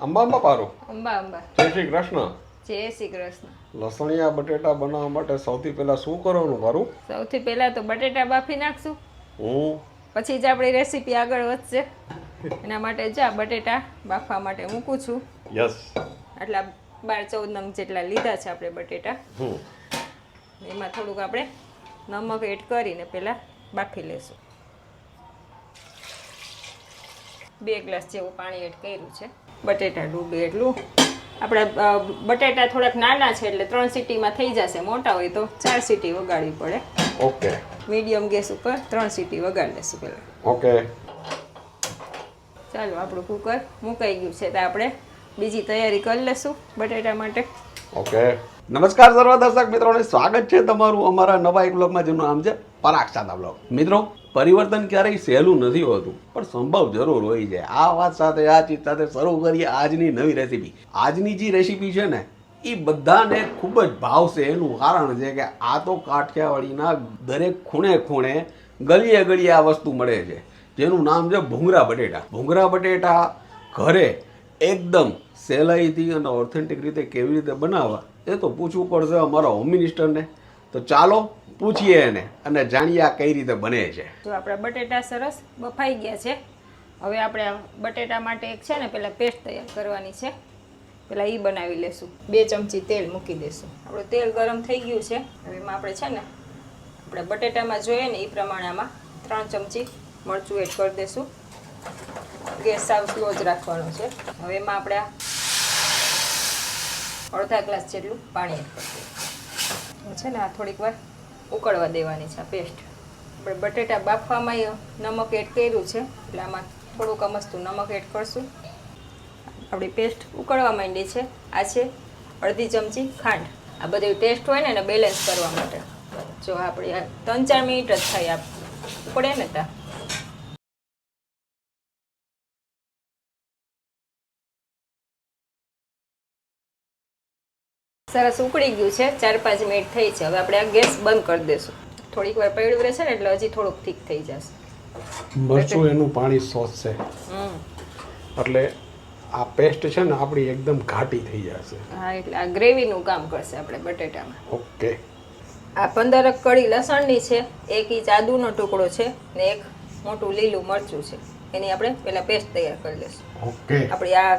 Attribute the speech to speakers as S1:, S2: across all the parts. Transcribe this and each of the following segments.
S1: અંબા અંબા પારો.
S2: અંબા અંબા.
S1: જય શ્રી કૃષ્ણ.
S2: જય શ્રી કૃષ્ણ.
S1: લસણિયા બટેટા બનાવવા માટે સૌથી પહેલા શું કરવાનું પારું
S2: સૌથી પહેલા તો બટેટા બાફી નાખશું.
S1: હું?
S2: પછી જ આપણી રેસીપી આગળ વધશે. એના માટે જા બટેટા બાફવા માટે મૂકું છું.
S1: યસ.
S2: આટલા બાર ચૌદ નંગ જેટલા લીધા છે આપણે બટેટા. એમાં થોડુંક આપણે નમક એડ કરીને પહેલાં બાફી લેશું. બે ગ્લાસ જેવું પાણી એડ કર્યું છે. બટેટા ડૂબે એટલું. આપણે બટેટા થોડાક નાના છે એટલે ત્રણ સીટીમાં થઈ જશે. મોટા હોય તો ચાર સીટી વગાડવી પડે.
S1: ઓકે.
S2: મીડિયમ ગેસ ઉપર ત્રણ સીટી વગાડી લેશું પહેલાં.
S1: ઓકે.
S2: ચાલો આપણું કુકર મુકાઈ ગયું છે. તો આપણે બીજી તૈયારી કરી લેશું બટેટા માટે.
S1: ઓકે. નમસ્કાર સર્વ દર્શક મિત્રોને. સ્વાગત છે તમારું અમારા નવા એક બ્લોગમાં જેનું નામ છે પરાગ સાદા બ્લોગ મિત્રો પરિવર્તન ક્યારેય સહેલું નથી હોતું, પણ સંભવ જરૂર હોય છે. આ વાત સાથે, આ ચીજ સાથે શરૂ કરીએ આજની નવી રેસીપી. આજની જે રેસીપી છે ને, એ બધાને ખૂબ જ ભાવશે એનું કારણ છે કે આ તો કાઠિયાવાડીના દરેક ખૂણે ખૂણે ગલીએ ગલીએ આ વસ્તુ મળે છે. જેનું નામ છે ભૂંગરા બટેટા. ભૂંગરા બટેટા ઘરે એકદમ સહેલાઈથી અને ઓથેન્ટિક રીતે કેવી રીતે બનાવવા, એ તો પૂછવું પડશે અમારા હોમ મિનિસ્ટરને તો ચાલો પૂછીએ એને અને જાણીએ આ કઈ રીતે બને છે.
S2: જો આપણા બટેટા સરસ બફાઈ ગયા છે. હવે આપણે બટેટા માટે એક છે ને પહેલાં પેસ્ટ તૈયાર કરવાની છે. પહેલાં એ બનાવી લેશું. બે ચમચી તેલ મૂકી દઈશું આપણું તેલ ગરમ થઈ ગયું છે. હવે એમાં આપણે છે ને આપણે બટેટામાં જોઈએ ને એ પ્રમાણે આમાં ત્રણ ચમચી મરચું એડ કરી દઈશું ગેસ સાવ સ્લો જ રાખવાનો છે. હવે એમાં આપણે અડધા ગ્લાસ જેટલું પાણી એડ કરી દઈશું છે ને, આ થોડીક વાર ઉકળવા દેવાની છે આ પેસ્ટ આપણે બટેટા બાફવામાં નમક એડ કર્યું છે, એટલે આમાં થોડુંક અમસ્તું નમક એડ કરશું. આપણી પેસ્ટ ઉકળવા માંડી છે, આ છે અડધી ચમચી ખાંડ. આ બધી ટેસ્ટ હોય ને, એને બેલેન્સ કરવા માટે. જો આપણે ત્રણ ચાર મિનિટ જ થાય આ ઉકળે ને ત્યાં. સરસ ઉકળી ગયું છે. ચાર પાંચ મિનિટ થઈ છે. હવે આપણે આ ગેસ બંધ કરી દેશું. થોડીક વાર પડ્યું રહેશે ને એટલે હજી થોડુંક ઠીક થઈ જશે.
S1: મરચું એનું પાણી શોષશે એટલે આ પેસ્ટ છે ને આપણી એકદમ ઘાટી થઈ જશે.
S2: હા એટલે આ ગ્રેવીનું કામ કરશે આપણે બટેટામાં.
S1: ઓકે.
S2: આ પંદરક કળી લસણની છે. એક ઇંચ આદુનો ટુકડો છે ને એક મોટું લીલું મરચું છે. એની આપણે પહેલાં પેસ્ટ તૈયાર કરી લઈશું.
S1: ઓકે.
S2: આપણી આ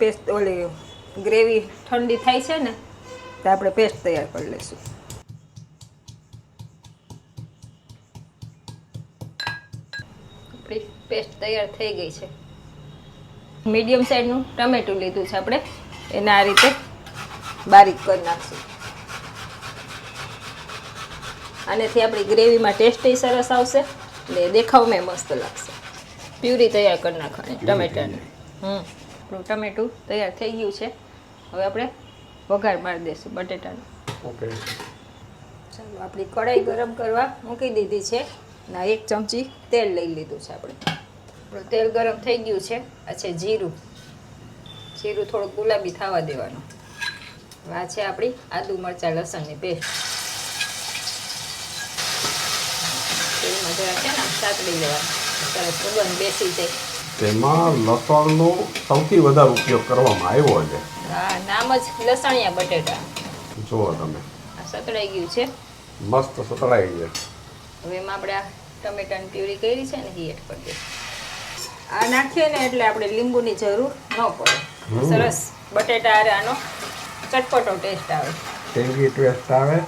S2: પેસ્ટ ઓલી ગ્રેવી ઠંડી થાય છે ને તો આપણે પેસ્ટ તૈયાર કરી લઈશું. આપણી પેસ્ટ તૈયાર થઈ ગઈ છે. મીડિયમ સાઈઝનું ટમેટું લીધું છે આપણે. એને આ રીતે બારીક કરી નાખશું. આનેથી આપણી ગ્રેવીમાં ટેસ્ટય સરસ આવશે ને દેખાવમાં મસ્ત લાગશે. પ્યુરી તૈયાર કરી નાખવાની ટમેટાની. હમ આપણું ટમેટું તૈયાર થઈ ગયું છે. હવે આપણે વઘાર મારી દઈશું બટેટાનો.
S1: ઓકે.
S2: ચાલો આપણી કઢાઈ ગરમ કરવા મૂકી દીધી છે. ના એક ચમચી તેલ લઈ લીધું છે આપણે. આપણું તેલ ગરમ થઈ ગયું છે. આ છે જીરું. જીરું થોડુંક ગુલાબી થવા દેવાનું. આ છે આપણી આદુ મરચાં લસણની પેસ્ટ. તેલમાં જરા છે ને સાતડી લેવાનું. સરસ સુગંધ બેસી જાય.
S1: તેમાં લસણનો સૌથી વધારે ઉપયોગ કરવામાં આવ્યો છે.
S2: હા નામ જ લસણિયા બટેટા.
S1: જુઓ તમે.
S2: આ સતળાઈ ગયું છે.
S1: મસ્ત સતળાઈ છે.
S2: હવે એમાં આપણે આ ટમેટાની પ્યુરી કરી છે ને એ એડ કરી દઈશું. આ નાખીએ ને એટલે આપણે લીંબુની જરૂર ન પડે. સરસ. બટેટા હારે આનો ચટપટો ટેસ્ટ આવે.
S1: ટેંગી ટેસ્ટ આવે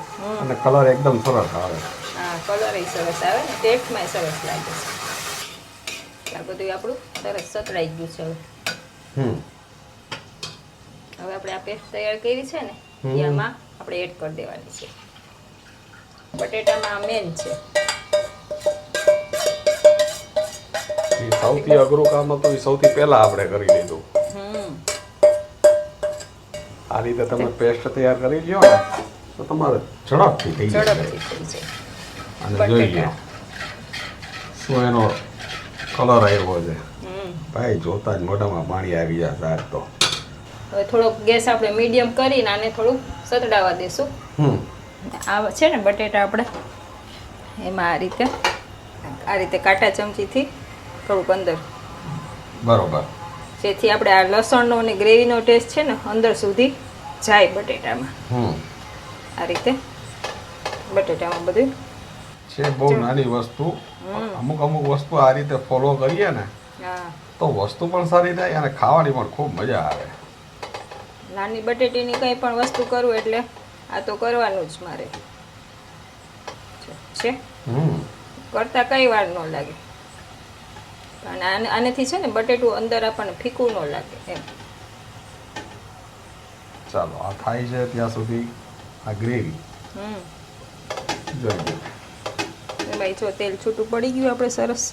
S1: અને કલર એકદમ સરસ આવે.
S2: હા કલર સરસ આવે ને ટેસ્ટમાં સરસ લાગે છે. આ બધું આપણું સરસ સતળાઈ ગયું છે હવે. હવે આપણે આ પેસ્ટ તૈયાર કરી છે ને એમાં આપણે એડ કરી દેવાની છે. બટેટામાં મેન છે.
S1: સૌથી અઘરું કામ હતું એ સૌથી પહેલા આપણે કરી લીધું.
S2: હમ.
S1: આ રીતે તમે પેસ્ટ તૈયાર કરી લ્યો ને તો તમારે ઝડપથી થઈ
S2: ઝડપથી થઈ જાય
S1: અને જોઈએ શું એનો કલર આવ્યો છે. ભાઈ જોતા જ મોઢામાં પાણી આવી જાય સાર તો.
S2: હવે થોડોક ગેસ આપણે મીડિયમ કરીને આને થોડુંક સતડાવા દઈશું આ છે ને બટેટા આપણે. એમાં આ રીતે આ રીતે કાંટા ચમચીથી થોડુંક અંદર.
S1: બરોબર.
S2: જેથી આપણે આ લસણનો અને ગ્રેવીનો ટેસ્ટ છે ને અંદર સુધી જાય બટેટામાં.
S1: હમ.
S2: આ રીતે બટેટામાં બધું
S1: છે બહુ નાની વસ્તુ. અમુક અમુક વસ્તુ આ રીતે ફોલો કરીએ ને તો વસ્તુ પણ સારી થાય અને ખાવાની પણ ખૂબ મજા આવે.
S2: નાની બટેટીની કંઈ પણ વસ્તુ કરું એટલે આ તો કરવાનું જ મારે. છે- કરતા
S1: હમ.
S2: કરતાં કંઈ વાર ન લાગે. અને આને આનેથી છે ને બટેટું અંદર આપણને ફીકું ન લાગે એમ.
S1: ચાલો આ થાય છે ત્યાં સુધી આ ગ્રેવી.
S2: હમ. એ જો તેલ છૂટું પડી ગયું આપણે સરસ.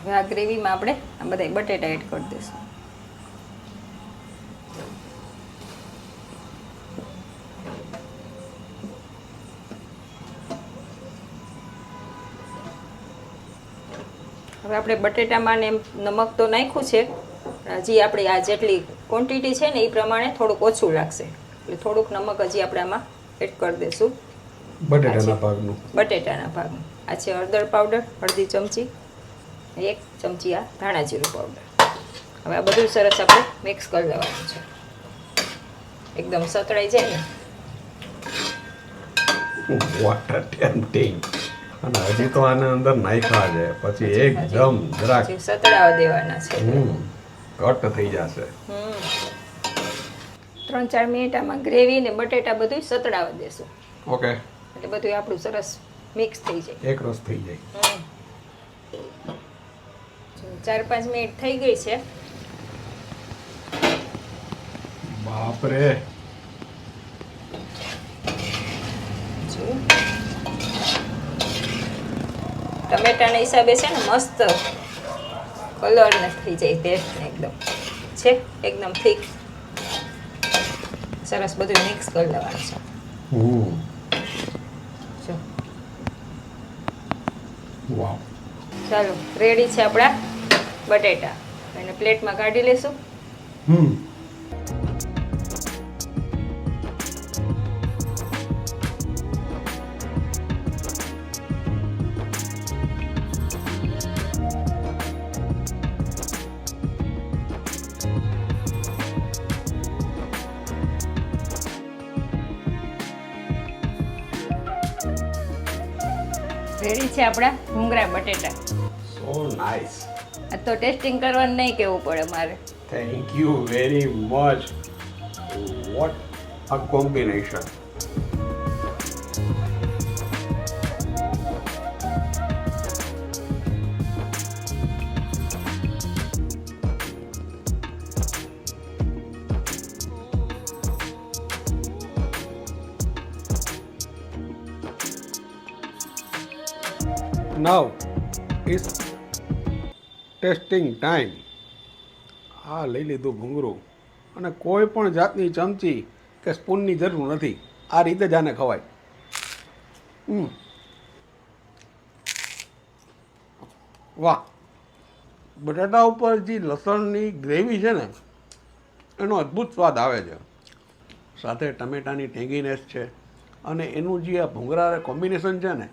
S2: હવે આ ગ્રેવીમાં આપણે આ બધા બટેટા એડ કરી દઈશું. હવે આપણે બટેટામાં ને એમ નમક તો નાખ્યું છે હજી આપણે આ જેટલી ક્વોન્ટિટી છે ને એ પ્રમાણે થોડુંક ઓછું લાગશે. એટલે થોડુંક નમક હજી આપણે આમાં એડ કરી દઈશું
S1: બટેટાના ભાગનું.
S2: બટેટાના ભાગનું. આ છે હળદર પાવડર અડધી ચમચી. એક ચમચી આ ધાણા જીરું પાવડર હવે આ બધું સરસ આપણે મિક્સ કરી દેવાનું છે. એકદમ સતળાઈ જાય ને.
S1: વોટર ટેમ્પટિંગ અને હજી તો આને અંદર નાખ્યા છે. પછી એકદમ જરાક
S2: સતળાવા દેવાના છે.
S1: હમ ઘટ થઈ જશે.
S2: હમ. ત્રણ ચાર મિનિટ આમાં ગ્રેવી ને બટેટા બધું સતડાવી દેશું.
S1: ઓકે.
S2: એટલે બધું આપણું સરસ મિક્સ થઈ જાય.
S1: એક રસ થઈ જાય.
S2: ચાર પાંચ મિનિટ થઈ ગઈ છે.
S1: બાપરે.
S2: ટમેટાના હિસાબે છે ને મસ્ત કલર ને થઈ જાય ટેસ્ટ એકદમ. છે? એકદમ થીક સરસ બધું મિક્સ કરી લેવાનું છે. ચાલો રેડી છે આપણા બટેટા. એને પ્લેટમાં કાઢી લેશું.
S1: હમ.
S2: રેડી છે આપણા ભૂંગળા બટેટા.
S1: સો નાઇસ
S2: આ તો ટેસ્ટિંગ કરવાનું નહીં કેવું પડે મારે.
S1: Thank you very much what a combination now is testing time આ લઈ લીધું ભૂંગળું. અને કોઈ પણ જાતની ચમચી કે સ્પૂનની જરૂર નથી. આ રીતે જ આને ખવાય. વાહ. બટાટા ઉપર જે લસણની ગ્રેવી છે ને, એનો અદ્ભુત સ્વાદ આવે છે. સાથે ટમેટાની ટેંગીનેસ છે. અને એનું જે આ ભૂંગળા કોમ્બિનેશન છે ને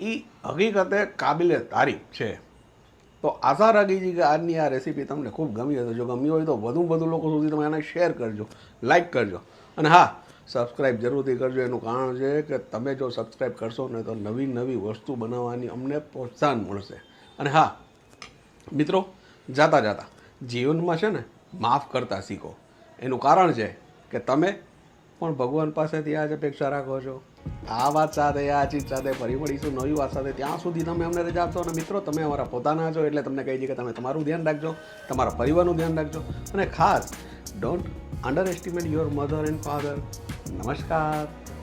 S1: એ હકીકતે કાબિલે તારીફ છે. તો આશા રાખી છે કે આજની આ રેસીપી તમને ખૂબ ગમી હશે. જો ગમી હોય તો વધુ વધુ લોકો સુધી તમે એને શેર કરજો લાઇક કરજો. અને હા સબસ્ક્રાઈબ જરૂરથી કરજો. એનું કારણ છે કે તમે જો સબસ્ક્રાઈબ કરશો ને તો નવી નવી વસ્તુ બનાવવાની અમને પ્રોત્સાહન મળશે. અને હા, મિત્રો, જાતા જાતા જીવનમાં છે ને માફ કરતા શીખો. એનું કારણ છે કે તમે પણ ભગવાન પાસેથી આ જ અપેક્ષા રાખો છો. આ વાત સાથે, આ ચીજ સાથે ફરી મળીશું નવી વાત સાથે. ત્યાં સુધી તમે અમને રજા આપશો અને મિત્રો, તમે અમારા પોતાના છો એટલે તમને કહી દઈએ કે તમે તમારું ધ્યાન રાખજો, તમારા પરિવારનું ધ્યાન રાખજો. અને ખાસ don't underestimate your mother and father નમસ્કાર.